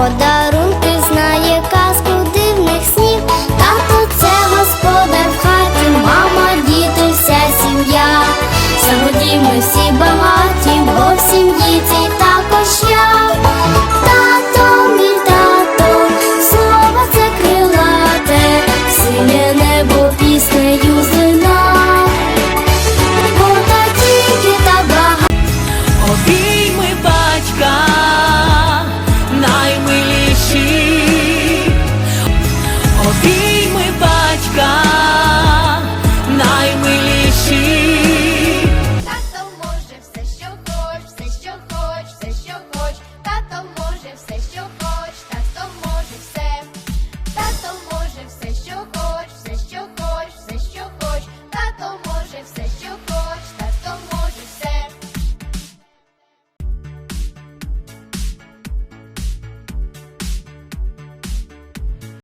подарунки знає казку дивних снів. Тато це господар в хаті, мама, діти, вся сім'я. Сьогодні ми всі багаті, бо в сім'ї цій також я. Тато, мій тато, слово це крилате, синє небо піснею злина. Бо та тільки та багато. Обійми батька. see